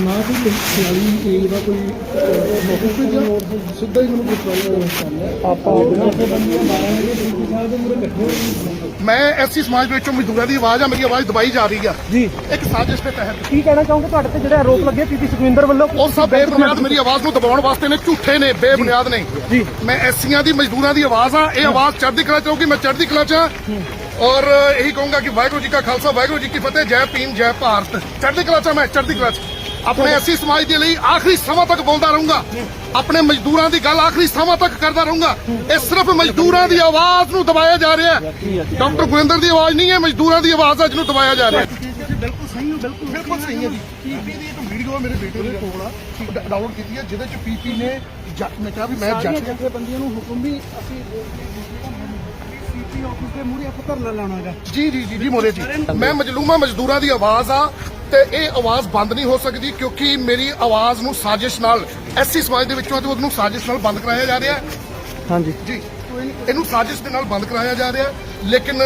ਨਾ ਕੋਈ ਖਿਆਲੀ ਤੇਲ ਦਾ ਕੋਈ ਮੌਕੇ ਜਾਂ ਸਿੱਧਾ ਹੀ ਮੈਨੂੰ ਪੁੱਛਣਾ ਆਪਾਂ ਬੰਦੀਆਂ ਮਾਰਾਂਗੇ ਡੀਪੀ ਸਾਹਿਬ ਦੇ ਮੂਰੇ ਇਕੱਠੇ ਹੋਏ ਮੈਂ ਐਸੀ ਸਮਾਜ ਵਿੱਚੋਂ ਮਜ਼ਦੂਰਾਂ ਦੀ ਆਵਾਜ਼ ਆ ਮੇਰੀ ਆਵਾਜ਼ ਦਬਾਈ ਜਾ ਰਹੀ ਆ। ਜੀ। ਇੱਕ ਸਾਜ਼ਿਸ਼ ਦੇ ਤਹਿਤ। ਕੀ ਕਹਿਣਾ ਚਾਹੋਗੇ ਤੁਹਾਡੇ ਤੇ ਜਿਹੜੇ ਆਰੋਪ ਲੱਗੇ ਪੀਪੀ ਸੁਖਵਿੰਦਰ ਵੱਲੋਂ? ਉਹ ਸਭ ਬੇਬੁਨਿਆਦ ਮੇਰੀ ਆਵਾਜ਼ ਨੂੰ ਦਬਾਉਣ ਵਾਸਤੇ ਨੇ ਝੂਠੇ ਨੇ ਬੇਬੁਨਿਆਦ ਨੇ। ਜੀ। ਮੈਂ ਐਸੀਆਂ ਦੀ ਮਜ਼ਦੂਰਾਂ ਦੀ ਆਵਾਜ਼ ਆ ਇਹ ਆਵਾਜ਼ ਚੜ੍ਹਦੀ ਕਲਾ ਚ ਹੋਊਗੀ ਮੈਂ ਚੜ੍ਹਦੀ ਕਲਾ ਚ। ਔਰ ਇਹੀ ਕਹੂੰਗਾ ਕਿ ਵਾਹਿਗੁਰੂ ਜੀ ਕਾ ਖਾਲਸਾ ਵਾਹਿਗੁਰੂ ਜੀ ਕੀ ਫਤਿਹ ਜੈ ਭੀਮ ਜੈ ਭਾਰਤ। ਚੜ੍ਹਦੀ ਕਲਾ ਚ ਮੈਂ ਚੜ੍ਹਦੀ ਕਲਾ ਚ। ਆਪਣੇ ਐਸੀ ਸਮਾਜ ਦੇ ਲਈ ਆਖਰੀ ਸਮਾਂ ਤੱਕ ਬੋਲਦਾ ਰਹੂੰਗਾ। ਆਪਣੇ ਮਜ਼ਦੂਰਾਂ ਦੀ ਗੱਲ ਆਖਰੀ ਸਮਾਂ ਤੱਕ ਕਰਦਾ ਰਹੂੰਗਾ। ਇਹ ਸਿਰਫ ਮਜ਼ਦੂਰਾਂ ਦੀ ਆਵਾਜ਼ ਨੂੰ ਦਬਾਇਆ ਜਾ ਰਿਹਾ ਹੈ। ਡਾਕਟਰ ਗੁਰਿੰਦਰ ਦੀ ਆਵਾਜ਼ ਨਹੀਂ ਹੈ ਮਜ਼ਦੂਰਾਂ ਦੀ ਆਵਾਜ਼ ਹੈ ਜਿਹਨੂੰ ਦਬਾਇਆ ਜਾ ਰਿਹਾ ਹੈ। ਬਿਲਕੁਲ ਸਹੀ ਹੋ ਬਿਲਕੁਲ ਬਿਲਕੁਲ ਸਹੀ ਹੈ ਜੀ। ਪੀਪੀ ਦੀ ਇੱਕ ਵੀਡੀਓ ਮੇਰੇ ਬੇਟੇ ਦੇ ਕੋਲ ਆ। ਡਾਊਨਲੋਡ ਕੀਤੀ ਹੈ ਜਿਹਦੇ ਚ ਪੀਪੀ ਨੇ ਜੱਟ ਮੈਂ ਕਿਹਾ ਵੀ ਮੈਂ ਸਾਰੀਆਂ ਜੱਟ ਜਥੇਬੰਦੀਆਂ ਨੂੰ ਹੁਕਮ ਵੀ ਅਸੀਂ ਸੀਪੀ ਆਫਿਸ ਦੇ ਮੂਹਰੇ ਆਪਾਂ ਧਰਨਾ ਲਾਉਣਾਗਾ ਜੀ ਜੀ ਜੀ ਜੀ ਮੋਰੇ ਜੀ। ਮੈਂ ਮਜਲੂਮਾ ਮਜ਼ਦੂਰਾਂ ਦੀ ਆਵਾਜ਼ ਆ। ਤੇ ਇਹ ਆਵਾਜ਼ ਬੰਦ ਨਹੀਂ ਹੋ ਸਕਦੀ ਕਿਉਂਕਿ ਮੇਰੀ ਆਵਾਜ਼ ਨੂੰ ਸਾਜ਼ਿਸ਼ ਨਾਲ ਐਸੀ ਸਮਾਜ ਦੇ ਵਿੱਚੋਂ ਤੇ ਉਹਨੂੰ ਸਾਜ਼ਿਸ਼ ਨਾਲ ਬੰਦ ਕਰਾਇਆ ਜਾ ਰਿਹਾ ਹੈ। ਹਾਂਜੀ। ਜੀ। ਇਹਨੂੰ ਸਾਜ਼ਿਸ਼ ਦੇ ਨਾਲ ਬੰਦ ਕਰਾਇਆ ਜਾ ਰਿਹਾ। ਲੇਕਿਨ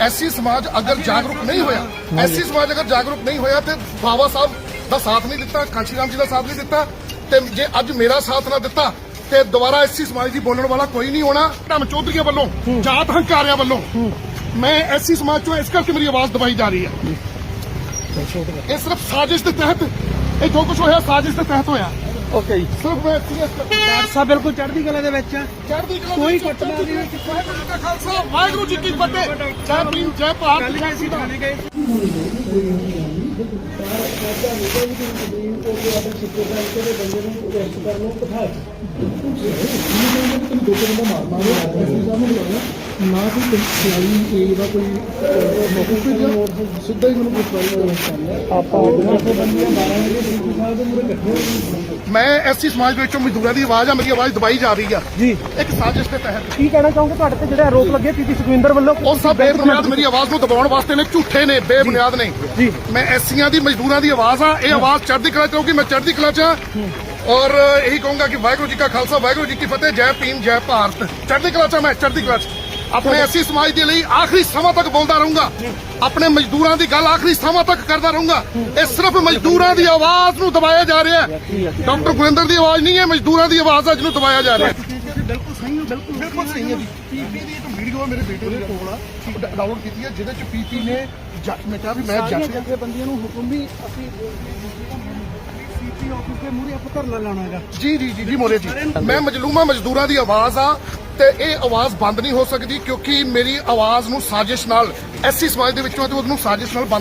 ਐਸੀ ਸਮਾਜ ਅਗਰ ਜਾਗਰੂਕ ਨਹੀਂ ਹੋਇਆ ਐਸੀ ਸਮਾਜ ਅਗਰ ਜਾਗਰੂਕ ਨਹੀਂ ਹੋਇਆ ਤੇ ਬਾਬਾ ਸਾਹਿਬ ਦਾ ਸਾਥ ਨਹੀਂ ਦਿੱਤਾ ਕਾਂਸ਼ੀ ਰਾਮ ਜੀ ਦਾ ਸਾਥ ਨਹੀਂ ਦਿੱਤਾ ਤੇ ਜੇ ਅੱਜ ਮੇਰਾ ਸਾਥ ਨਾ ਦਿੱਤਾ ਤੇ ਦੁਬਾਰਾ ਐਸੀ ਸਮਾਜ ਦੀ ਬੋਲਣ ਵਾਲਾ ਕੋਈ ਨਹੀਂ ਹੋਣਾ। ਧਰਮ ਚੌਧਰੀਆਂ ਵੱਲੋਂ ਜਾਤ ਹੰਕਾਰਿਆਂ ਵੱਲੋਂ ਮੈਂ ਐਸੀ ਸਮਾਜ ਚੋਂ ਇਸ ਕਰਕੇ ਮੇਰੀ ਆਵਾਜ਼ ਦਬਾਈ ਜਾ ਰਹੀ ਹੈ। ਇਹ ਸਿਰਫ ਸਾਜ਼ਿਸ਼ ਦੇ ਤਹਿਤ ਇਹ ਜੋ ਕੁਝ ਹੋਇਆ ਸਾਜ਼ਿਸ਼ ਦੇ ਤਹਿਤ ਹੋਇਆ ਓਕੇ ਜੀ ਸਿਰਫ ਮੈਂ serious ਕਰ- ਡਾਕਟਰ ਸਾਹਿਬ ਬਿਲਕੁਲ ਚੜ੍ਹਦੀ ਕਲਾ ਦੇ ਵਿੱਚ ਆ ਚੜ੍ਹਦੀ ਕਲਾ ਕੋਈ ਵਿੱਚ ਘਟਨਾ ਨਹੀਂ ਹੋਈ। ਵਾਹਿਗੁਰੂ ਜੀ ਕਾ ਖਾਲਸਾ ਵਾਹਿਗੁਰੂ ਜੀ ਕੀ ਫਤਿਹ ਜੈ ਭੀਮ ਜੈ ਭਾਰਤ ਜੈ ਅਸੀਂ ਥਾਣੇ ਗਏ ਨਾ ਕੋਈ ਖਿਆਲੀ ਤੇਲ ਦਾ ਕੋਈ ਮੌਕੇ ਜਾਂ ਸਿੱਧਾ ਹੀ ਮੈਨੂੰ ਪੁੱਛਣਾ ਆਪਾਂ ਬੰਦੀਆਂ ਮਾਰਾਂਗੇ ਡੀਪੀ ਸਾਹਿਬ ਦੇ ਮੂਰੇ ਇਕੱਠੇ ਮੈਂ ਐਸੀ ਸਮਾਜ ਦੇ ਵਿੱਚੋਂ ਮਜ਼ਦੂਰਾਂ ਦੀ ਆਵਾਜ਼ ਆ ਮੇਰੀ ਆਵਾਜ਼ ਦਬਾਈ ਜਾ ਰਹੀ ਆ। ਜੀ। ਇੱਕ ਸਾਜ਼ਿਸ਼ ਦੇ ਤਹਿਤ। ਕੀ ਕਹਿਣਾ ਚਾਹੋਗੇ ਤੁਹਾਡੇ ਤੇ ਜਿਹੜੇ ਆਰੋਪ ਲੱਗੇ ਪੀਪੀ ਸੁਖਵਿੰਦਰ ਵੱਲੋਂ? ਉਹ ਸਭ ਬੇਬੁਨਿਆਦ ਮੇਰੀ ਆਵਾਜ਼ ਨੂੰ ਦਬਾਉਣ ਵਾਸਤੇ ਨੇ ਝੂਠੇ ਨੇ ਬੇਬੁਨਿਆਦ ਨੇ। ਜੀ। ਮੈਂ ਐਸੀਆਂ ਦੀ ਮਜ਼ਦੂਰਾਂ ਦੀ ਆਵਾਜ਼ ਆ ਇਹ ਆਵਾਜ਼ ਚੜ੍ਹਦੀ ਕਲਾ ਚ ਹੋਊਗੀ ਮੈਂ ਚੜ੍ਹਦੀ ਕਲਾ ਚ ਆ। ਔਰ ਇਹੀ ਕਹੂੰਗਾ ਕਿ ਵਾਹਿਗੁਰੂ ਜੀ ਕਾ ਖਾਲਸਾ ਵਾਹਿਗੁਰੂ ਜੀ ਕੀ ਫਤਿਹ ਜੈ ਭੀਮ ਜੈ ਭਾਰਤ। ਚੜ੍ਹਦੀ ਕਲਾ ਚ ਮੈਂ ਚੜ੍ਹਦੀ ਕਲਾ ਚ। ਆਪਣੇ ਐਸੀ ਸਮਾਜ ਦੇ ਲਈ ਆਖਰੀ ਸਮਾਂ ਤੱਕ ਬੋਲਦਾ ਰਹੂੰਗਾ। ਆਪਣੇ ਮਜ਼ਦੂਰਾਂ ਦੀ ਗੱਲ ਆਖਰੀ ਸਮਾਂ ਤੱਕ ਕਰਦਾ ਰਹੂੰਗਾ। ਇਹ ਸਿਰਫ ਮਜ਼ਦੂਰਾਂ ਦੀ ਆਵਾਜ਼ ਨੂੰ ਦਬਾਇਆ ਜਾ ਰਿਹਾ ਹੈ। ਡਾਕਟਰ ਗੁਰਿੰਦਰ ਦੀ ਆਵਾਜ਼ ਨਹੀਂ ਹੈ ਮਜ਼ਦੂਰਾਂ ਦੀ ਆਵਾਜ਼ ਹੈ ਜਿਹਨੂੰ ਦਬਾਇਆ ਜਾ ਰਿਹਾ ਹੈ। ਬਿਲਕੁਲ ਸਹੀ ਹੋ ਬਿਲਕੁਲ ਬਿਲਕੁਲ ਸਹੀ ਹੈ ਜੀ। ਪੀਪੀ ਦੀ ਇੱਕ ਵੀਡੀਓ ਮੇਰੇ ਬੇਟੇ ਦੇ ਕੋਲ ਆ। ਡਾਊਨਲੋਡ ਕੀਤੀ ਹੈ ਜਿਹਦੇ ਚ ਪੀਪੀ ਨੇ ਜੱਟ ਮੈਂ ਕਿਹਾ ਵੀ ਮੈਂ ਸਾਰੀਆਂ ਜੱਟ ਜਥੇਬੰਦੀਆਂ ਨੂੰ ਹੁਕਮ ਵੀ ਅਸੀਂ ਸੀਪੀ ਆਫਿਸ ਦੇ ਮੂਹਰੇ ਆਪਾਂ ਧਰਨਾ ਲਾਉਣਾਗਾ ਜੀ ਜੀ ਜੀ ਜੀ ਮੋਰੇ ਜੀ। ਮੈਂ ਮਜਲੂਮਾ ਮਜ਼ਦੂਰਾਂ ਦੀ ਆਵਾਜ਼ ਆ ਤੇ ਇਹ ਆਵਾਜ਼ ਬੰਦ ਨਹੀਂ ਹੋ ਸਕਦੀ ਕਿਉਂਕਿ ਮੇਰੀ ਆਵਾਜ਼ ਨੂੰ ਸਾਜ਼ਿਸ਼ ਨਾਲ ਐਸੀ ਸਮਾਜ ਦੇ ਵਿੱਚੋਂ ਤੇ ਉਹਨੂੰ ਸਾਜ਼ਿਸ਼ ਨਾਲ